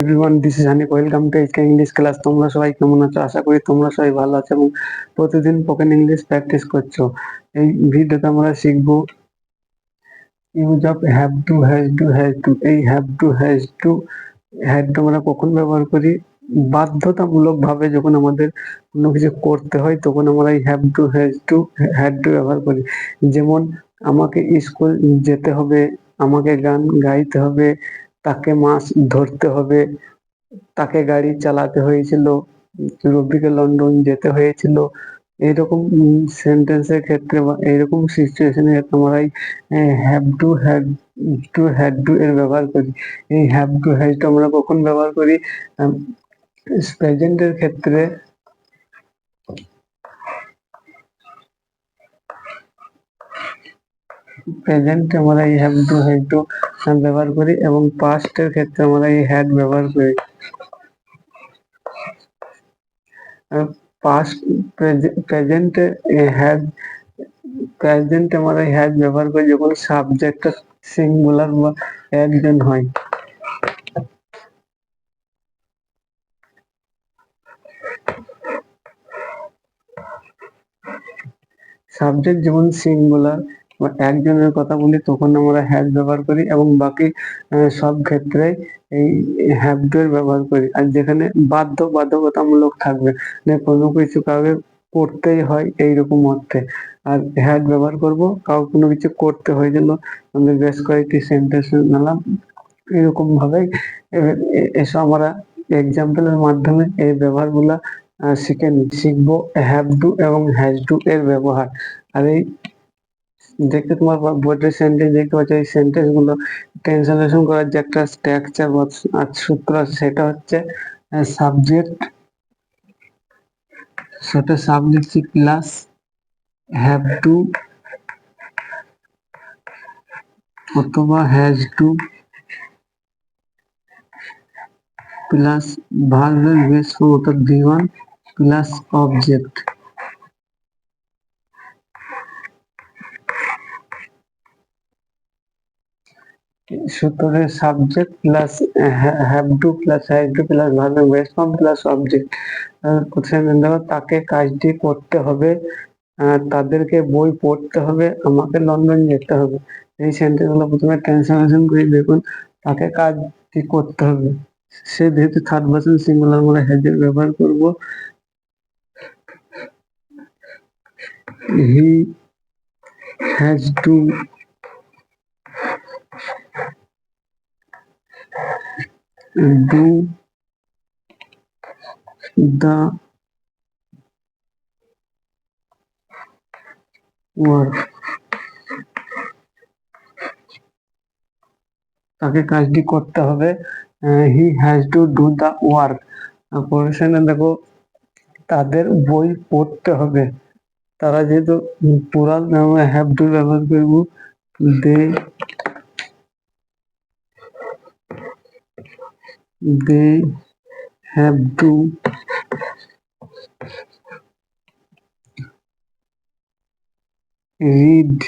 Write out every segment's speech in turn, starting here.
Everyone this is Hanif welcome to HK English class তোমরা সবাই কেমন আছো? আশা করি তোমরা সবাই ভালো আছো এবং প্রতিদিন স্পোকেন ইংলিশ প্র্যাকটিস করছ। এই ভিডিওতে আমরা শিখব use of have to has to has to এই have to has to had to আমরা কখন ব্যবহার করি? বাধ্যতামূলক ভাবে যখন আমাদের কোনো কিছু করতে হয়, তখন আমরা এই have to has to had to ব্যবহার করি। যেমন, আমাকে স্কুল যেতে হবে, আমাকে গান গাইতে হবে তাকে মাছ ধরতে হবে। তাকে গাড়ি চালাতে হয়েছিল। রবিকে লন্ডন যেতে হয়েছিল। এইরকম সেন্টেন্সের ক্ষেত্রে বা এইরকম সিচুয়েশনের ক্ষেত্রে আমরা এই have to had to had to এর ব্যবহার করি। এই হ্যাভ টু হ্যাড টু আমরা কখন ব্যবহার করি? প্রেজেন্টের ক্ষেত্রে প্রেজেন্টে আমরা এই হ্যাভ টু হ্যাড টু ব্যবহার করি এবং পাস্টের ক্ষেত্রে আমরা এই হ্যাড ব্যবহার করি। পাস্ট প্রেজেন্টে হ্যাড প্রেজেন্টে আমরা হ্যাড ব্যবহার করি যখন সাবজেক্টটা সিঙ্গুলার বা একজন হয়। সাবজেক্ট যেমন সিঙ্গুলার একজনের কথা বলি, তখন আমরা হ্যাভ ব্যবহার করি এবং বাকি সব ক্ষেত্রে এই হ্যাভ টু ব্যবহার করি। আর যেখানে বাধ্য বাধ্যকতামূলক থাকবে কোনো কিছু কাউকে করতেই হয় এইরকম অর্থে। আর হ্যাড ব্যবহার করব কাউ কোনো কিছু করতে হয়ে গেল আমাদের বেশ কয়েকটি সেন্টেন্স নিলাম। এরকম ভাবে এসব আমরা এক্সাম্পলের মাধ্যমে এই ব্যবহারগুলা শিখে নি শিখব হ্যাভ টু এবং হ্যাজ টু এর ব্যবহার। আর এই দেখতে তোমার বোর্ডের সেন্টেন্স দেখতে পাচ্ছ, এই সেন্টেন্সগুলো ট্রান্সলেশন করার যে একটা স্ট্রাকচার বা সূত্র আছে, সেটা হচ্ছে সাবজেক্ট সেটা সাবজেক্ট প্লাস হ্যাভ টু অথবা হ্যাজ টু প্লাস ভার্বের বেস ফর্ম অর্থাৎ ভি ওয়ান প্লাস অবজেক্ট সূত্রের subject plus have to plus has to plus ভার্বের ফর্ম প্লাস অবজেক্ট কোশ্চেন দেখো তাকে কাজটি করতে হবে তাদেরকে বই পড়তে হবে, আমাকে লন্ডন যেতে হবে। এই সেন্টেন্সগুলো প্রথমে ট্রান্সলেশন করে দেখুন, তাকে কাজটি করতে হবে। সে যেহেতু থার্ড পার্সন সিঙ্গুলার আমরা হ্যাজের ব্যবহার করব। He has to do the work তাকে কাজটি করতে হবে। He has to do the work পজিশনে দেখো, তাদের বই পড়তে হবে। তারা যেহেতু পুরাল হ্যাভ টু ব্যবহার করব দে they have to read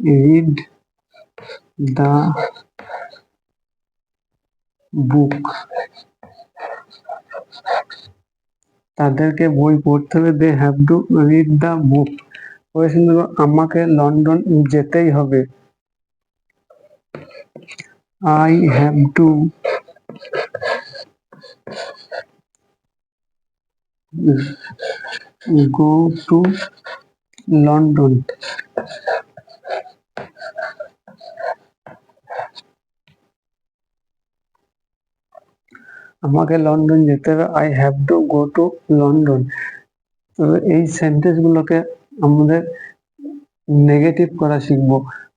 read the book. তাদেরকে বই পড়তে হবে they have to read the book question আমাকে লন্ডন যেতেই হবে। I have to go to London. আমাকে লন্ডন যেতে হবে। I have to go to London এই সেন্টেন্স গুলোকে আমাদের নেগেটিভ করা শিখব।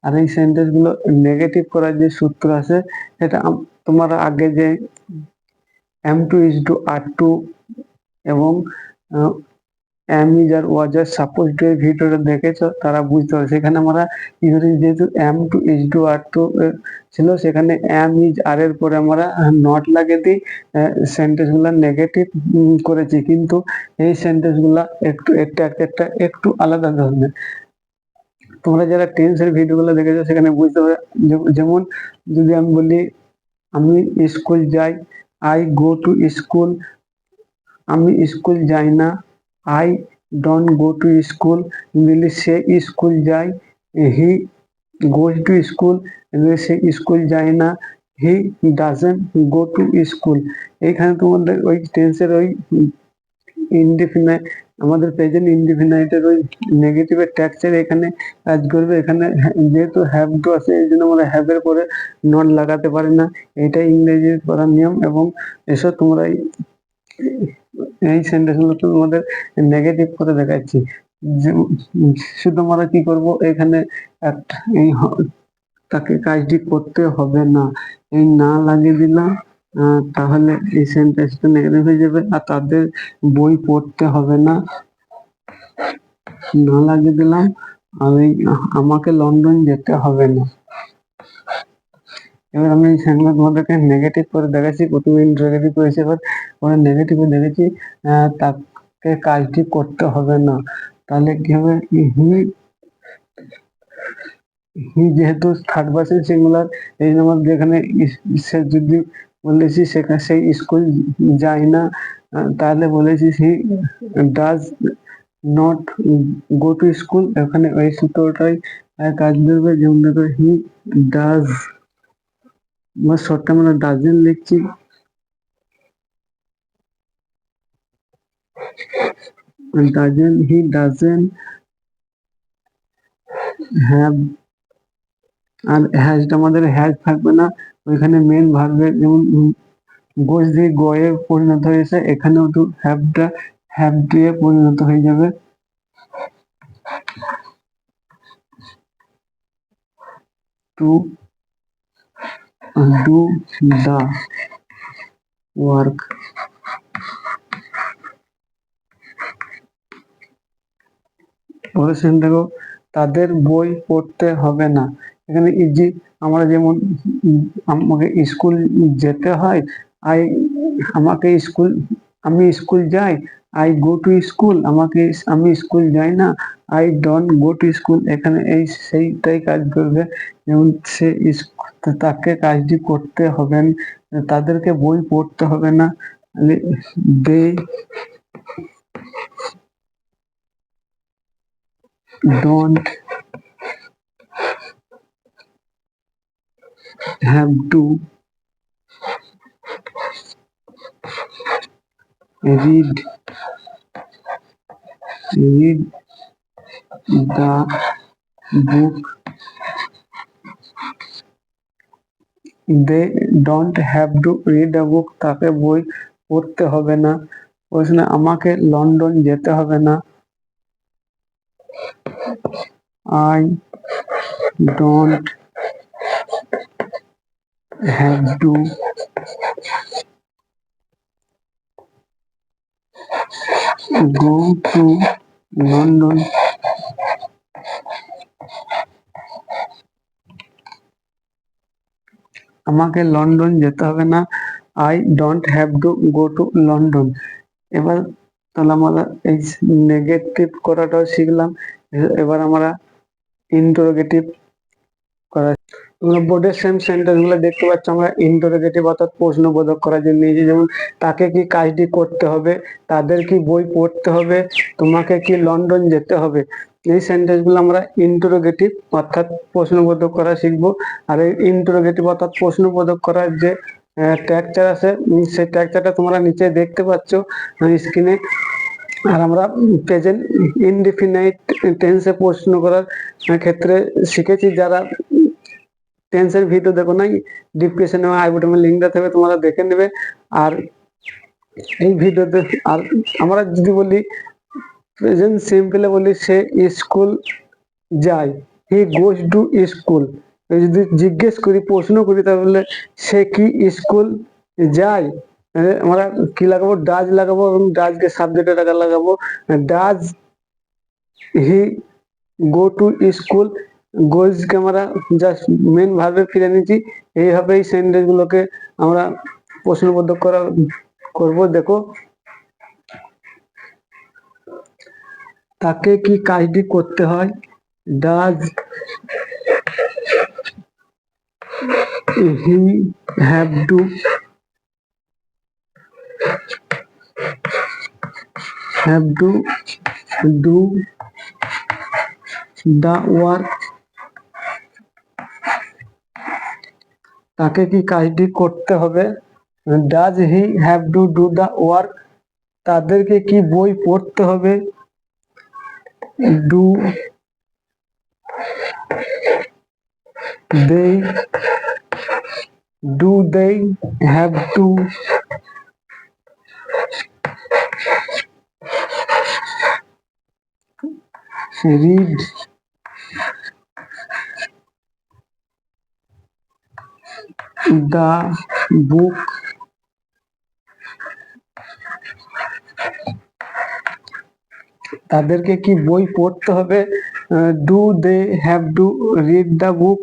আর এই সেন্টেন্সগুলো নেগেটিভ করার যে সূত্র আছে, সেটা তোমার আগে যে am to is to are to এবং am is are was are suppose to এই ভিডিওটা দেখেছ, তারা বুঝতে পারে সেখানে আমরা করি যেহেতু am to is to are to ছিল, সেখানে এম ইজ আর এর পরে আমরা নট লাগিয়ে দিই সেন্টেন্সগুলা নেগেটিভ করেছি। কিন্তু এই সেন্টেন্সগুলা একটু, একটা একটা, একটু আলাদা ধরনের। তোমরা যারা টেন্সের ভিডিওগুলো দেখেছ, সেখানে বুঝতে পারবে। যেমন যদি আমি বলি, আমি স্কুল যাই আই গো টু স্কুল আমি স্কুল যাই না I don't go to school বলি, সে স্কুল যায় হি গোজ টু স্কুল সে স্কুল যায় না he doesn't go to school এইখানে তোমাদের ওই টেন্সের ওই ইনডিফিনাইট আমাদের প্রেজেন্ট ইনডিফিনাইটের ওই নেগেটিভের ট্যাক্সের এখানে কাজ করবে। এখানে যেহেতু হ্যাভ টু আছে, এই জন্য আমরা হ্যাভ এর পরে নট লাগাতে পারি না। এটা ইংরেজি পড়ার নিয়ম এবং এসব তোমরা এই- এই সেন্টেন্সগুলো তোমাদের নেগেটিভ করে দেখাচ্ছি। শুধু আমরা কি করব? এখানে একটা, এই তাকে কাজটি করতে হবে না। এই না লাগিয়ে দিলাম। তাহলে এই সেন্টেন্সটা নেগেটিভ হয়ে যাবে আর তাদের বই পড়তে হবে না। না লাগিয়ে দিলাম এই আমাকে লন্ডন যেতে হবে না। এবার আমি এই তোমাদেরকে নেগেটিভ করে দেখাচ্ছি, প্রথমে ইন্টারোগেটিভ করেছি, এবার পরে নেগেটিভে দেখেছি তাকে কাজটি করতে হবে না। তাহলে কি হবে? হি যেহেতু থার্ড পার্সন সিঙ্গুলার এই জন্য যেখানে সে যদি বলেছি সেখানে সেই স্কুল যায় না তাহলে বলেছি he does not go to school এখানে ওই সূত্রটাই কাজ করবে যেমন দেখো হি ডাজ আমরা শর্ট টার্ম আমরা ডাজেন লিখছি। ডাজেন হি ডাজেন হ্যাভ আর হ্যাজটা আমাদের হ্যাজ থাকবে না। ওইখানে মেন ভার্বের যেমন গোজ দিয়ে গয়ে পরিণত হয়েছে, এখানেও তো হ্যাভটা হ্যাভ দিয়ে পরিণত হয়ে যাবে। To do the, work. দেখো তাদের বই পড়তে হবে না। এখানে ইজি আমরা যেমন আমাকে স্কুল যেতে হয়, আই, আমাকে স্কুল, আমি স্কুল যাই, আই গো টু স্কুল, আমাকে আমি স্কুল যাই না, I don't go to school, এখানে এই সেইটাই কাজ করবে। যেমন সে তাকে কাজটি করতে হবে তাদেরকে বই পড়তে হবে না দে don't have to read read the book they don't have to read a book তাকে বই পড়তে হবে না বলছে না আমাকে লন্ডন যেতে হবে না I don't have to go to London. আমাকে লন্ডন যেতে হবে না। I don't have to go to London এবার তাহলে আমরা এই নেগেটিভ করাটাও শিখলাম। এবার আমরা ইন্টারোগেটিভ বোর্ডের সেম সেন্টেন্সগুলো দেখতে পাচ্ছ আমরা ইন্টারোগেটিভ অর্থাৎ প্রশ্নবোধক করার জন্য নিয়েছি যেমন, তাকে কি কাজটি করতে হবে? তাদের কি বই পড়তে হবে? তোমাকে কি লন্ডন যেতে হবে? এই সেন্টেন্সগুলো আমরা ইন্টারোগেটিভ অর্থাৎ প্রশ্নবোধক করা শিখব। আর এই ইন্টারোগেটিভ অর্থাৎ প্রশ্নবোধক করার যে ট্র্যাকচার আছে সেই ট্র্যাকচারটা তোমরা নিচে দেখতে পাচ্ছ স্ক্রিনে আর আমরা প্রেজেন্ট ইনডিফিনাইট টেন্সে প্রশ্ন করার ক্ষেত্রে শিখেছি যারা টেন্সের ভিডিও দেখো নাই? ডিসক্রিপশনে আই বটনের লিঙ্কটা থাকবে, তোমরা দেখে নেবে। আর এই ভিডিওতে, আর আমরা যদি বলি প্রেজেন্ট সিম্পলে বলি, সে স্কুল যায়। হি গোজ টু স্কুল যদি জিজ্ঞেস করি, প্রশ্ন করি, তাহলে সে কি স্কুল যায়? আমরা কি লাগাবো? ডাজ লাগাবো এবং ডাজকে সাবজেক্টে টাকা লাগাবো। Does he go to school গোজকে আমরা জাস্ট মেন ভাবে ফিরে নিচ্ছি এইভাবে এই সেন্টেন্স গুলোকে আমরা প্রশ্নবদ্ধ করা, করব। দেখো। তাকে কি কাজটি করতে হয়? Does he have to have to do the work তাকে কি কাজটি করতে হবে? Does he have to do the work তাদেরকে কি বই পড়তে হবে? Do they, do they have to read the book তাদেরকে কি বই পড়তে হবে? Do they have to read the book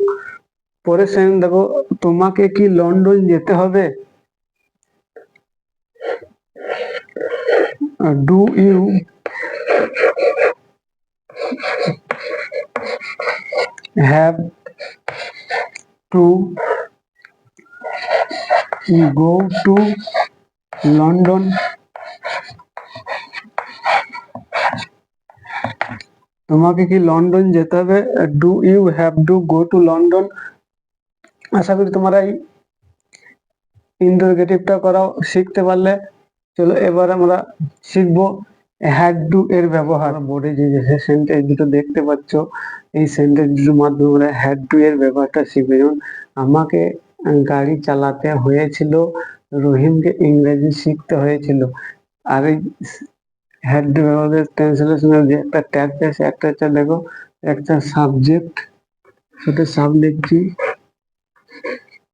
পরে সেন দেখো তোমাকে কি লন্ডন যেতে হবে? Do you have to go to London তোমাকে কি লন্ডন যেতে হবে? Do you have to go to London আশা করি তোমরা এই ইন্টারোগেটিভটা করাও, শিখতে পারলে। চলো, এবার আমরা শিখব হ্যাড টু এর ব্যবহার। বোর্ডে যে যে সেন্টেন্স দুটো দেখতে পাচ্ছ, এই সেন্টেন্স দুটোর মাধ্যমে আমরা হ্যাড টু এর ব্যবহারটা শিখবে। যেমন, আমাকে গাড়ি চালাতে হয়েছিল। রহিমকে ইংরেজি শিখতে হয়েছিল। আর এই হ্যাড টু ট্রান্সলেশনের যে একটা ট্যাগ আছে, একটা হচ্ছে দেখো, একটা সাবজেক্ট সেটা সাব লিখছি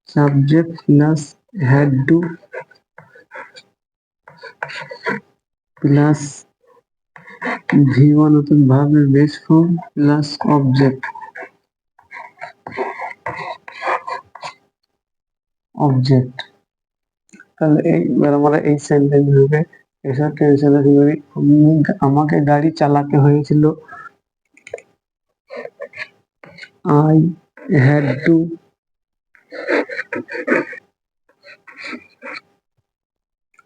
subject plus had to plus V one অর্থাৎ ভার্বের base form plus object object তাহলে এইবার আমরা এই সেন্টেন্স হবে এসব করি আমি- আমাকে গাড়ি চালাতে হয়েছিল I had to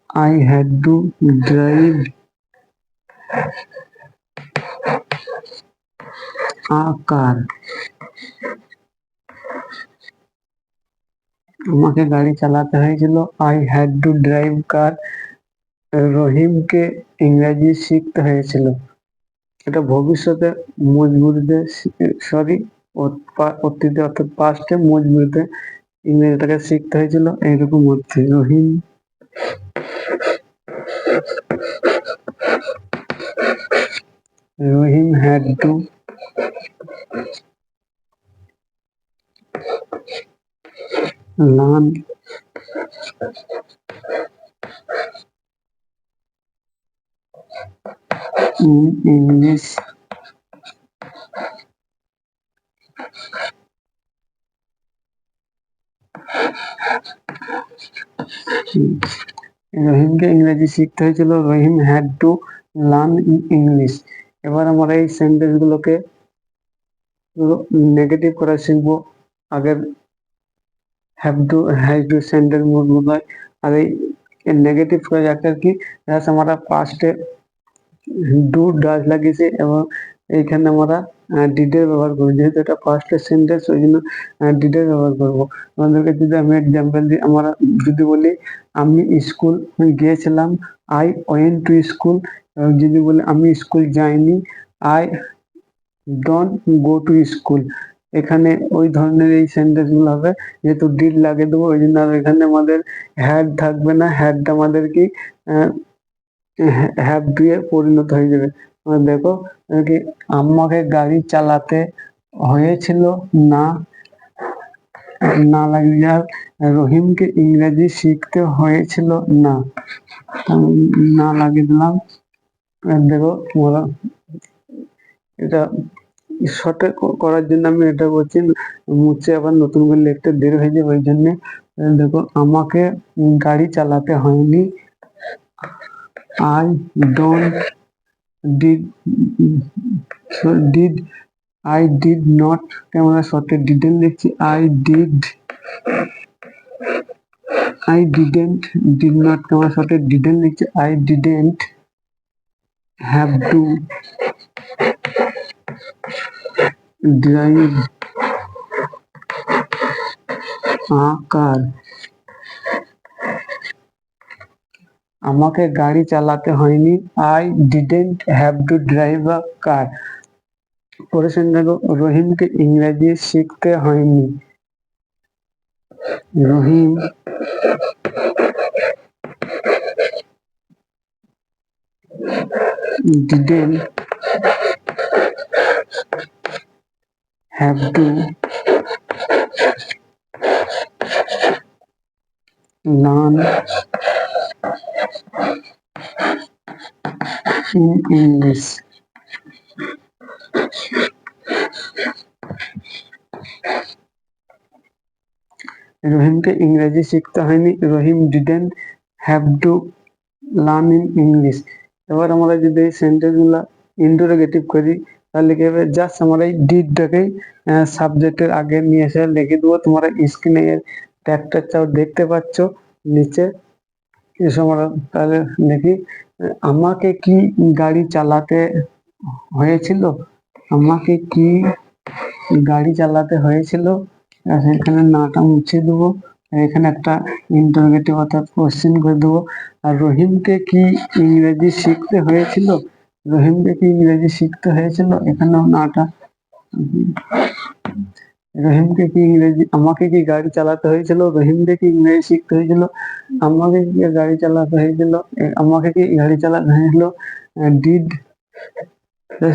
I had to drive a car. আমাকে গাড়ি চালাতে হয়েছিল I had to drive car রহিমকে ইংরেজি শিখতে হয়েছিল এটা ভবিষ্যতে মজবুরিতে সরি অতীতে অর্থাৎ পাস্টে মজবুরিতে ইংরেজিটাকে শিখতে হয়েছিল এইরকম হচ্ছে Rahim Rahim had to in English রহিমকে ইংরেজি শিখতে হয়েছিল Rahim had to learn English এবার আমরা এই সেন্টেন্স গুলোকে নেগেটিভ করা শিখব। আগের হ্যাজ টু সেন্টেন্সগুলো আর এই নেগেটিভ করা একটা কি জাস্ট আমরা পাস্টে ডু ডাজ লাগিয়েছি এবং এইখানে আমরা ডিডের ব্যবহার করব যেহেতু এটা ফার্স্টের সেন্টেন্স ওই জন্য ডিডের ব্যবহার করব আমাদেরকে যদি আমি এক্সাম্পল দিই আমরা যদি বলি আমি স্কুল গিয়েছিলাম আই ওয়েন টু স্কুল যদি বলি আমি স্কুল যাইনি I don't go to school এখানে ওই ধরনের এই সেন্টেন্সগুলো হবে, যেহেতু ডিড লাগিয়ে দেবো, ওই জন্য আর এখানে আমাদের হ্যাড থাকবে না হ্যাডটা আমাদের কি হ্যাভ দিয়ে পরিণত হয়ে যাবে। দেখো কি আমাকে গাড়ি চালাতে হয়েছিল না না লাগে আর রহিমকে ইংরেজি শিখতে হয়েছিল না। না লাগিয়ে দিলাম। দেখো এটা শর্টে করার জন্য আমি এটা বলছি মুছে আবার নতুন করে লিখতে দেরি হয়ে যাবে ওই জন্যে। দেখো, আমাকে গাড়ি চালাতে হয়নি। I don't did did I did not আমরা শর্টে ডিডেন্ট লিখছি I did I didn't did not আমরা শর্টে ডিডেন্ট লিখছি I didn't have to drive a car আমাকে গাড়ি চালাতে হয়নি। I didn't have to drive a car দেখো রহিমকে ইংরেজি শিখতে হয়নি। রহিম didn't have to learn in English. রহিমকে ইংরেজি শিখতে হয়নি। Rahim didn't have to learn in English এবার আমরা যদি এই সেন্টেন্সগুলা ইন্টারোগেটিভ করি তাহলে হবে জাস্ট আমরা এই ডিডটাকেই সাবজেক্টের আগে নিয়ে এসে লিখে দেবো। তোমরা স্ক্রিনে এর ট্যাগটা চাও, দেখতে পাচ্ছ? নিচে এসে আমরা তাহলে দেখি, আমাকে কি গাড়ি চালাতে হয়েছিল? আমাকে কি গাড়ি চালাতে হয়েছিল? আর এখানে নাটা মুছে দেবো। এখানে একটা ইন্টারোগেটিভ অর্থাৎ কোশ্চেন করে দেবো। আর রহিমকে কি ইংরেজি শিখতে হয়েছিল? রহিমকে কি ইংরেজি শিখতে হয়েছিল এখানেও নাটা রহিমকে কি ইংরেজি আমাকে কি গাড়ি চালাতে হয়েছিল রহিমকে কি ইংরেজি শিখতে হয়েছিল আমাকে কি গাড়ি চালাতে হয়েছিল এ, আমাকে কি গাড়ি চালাতে হয়েছিল ডিড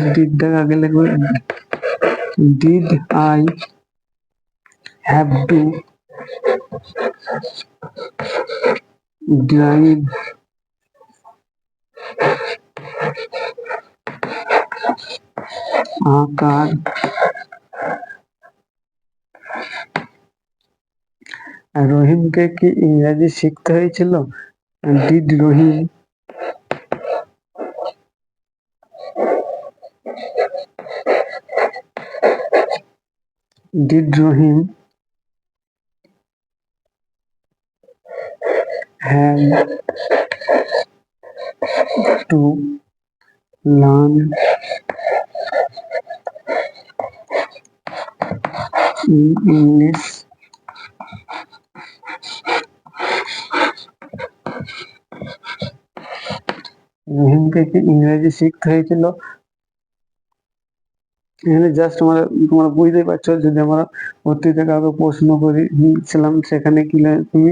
ডিডটাকে আগে লিখবে did I have to drive a car রহিমকে কি ইংরেজি শিখতে হয়েছিল? Did Rahim did Rahim have to learn রহিমকে ইংরেজি শিখতে হয়েছিল এখানে জাস্ট আমরা তোমরা বুঝতেই পারছ যদি আমরা অতীতে কাউকে প্রশ্ন করেছিলাম সেখানে কি তুমি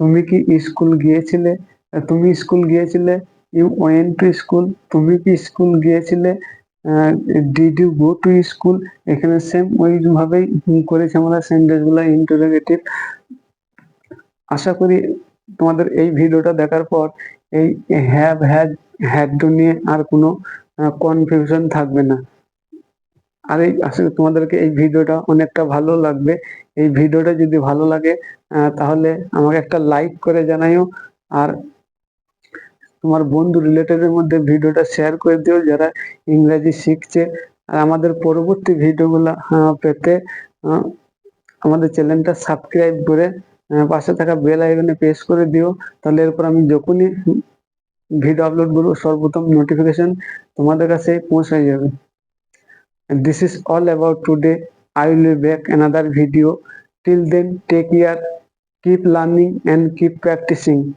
তুমি কি স্কুল গিয়েছিলে? তুমি স্কুল গিয়েছিলে? ইউ ওয়েন টু স্কুল তুমি কি স্কুল গিয়েছিলে? Did you go to school এখানে সেম ওই ভাবেই উম করেছি আমরা সেন্টেন্সগুলা ইন্টারোগেটিভ আশা করি তোমাদের এই ভিডিওটা দেখার পর এই হ্যাভ হ্যাড হ্যাড টু নিয়ে আর কোনো কনফিউশন থাকবে না। আর এই আসলে তোমাদেরকে এই ভিডিওটা অনেকটা ভালো লাগবে। এই ভিডিওটা যদি ভালো লাগে তাহলে আমাকে একটা লাইক করে জানাইও। আর তোমার বন্ধু রিলেটিভের মধ্যে ভিডিওটা শেয়ার করে দিও যারা ইংরেজি শিখছে আর আমাদের পরবর্তী ভিডিওগুলো পেতে আমাদের চ্যানেলটা সাবস্ক্রাইব করে পাশে থাকা বেল আইকনে প্রেস করে দিও তাহলে এরপর আমি যখনই ভিডিও আপলোড করব সর্বপ্রথম নোটিফিকেশন তোমাদের কাছে পৌঁছে যাবে this is all about today. I will be back another video. Till then, take care, keep learning and keep practicing.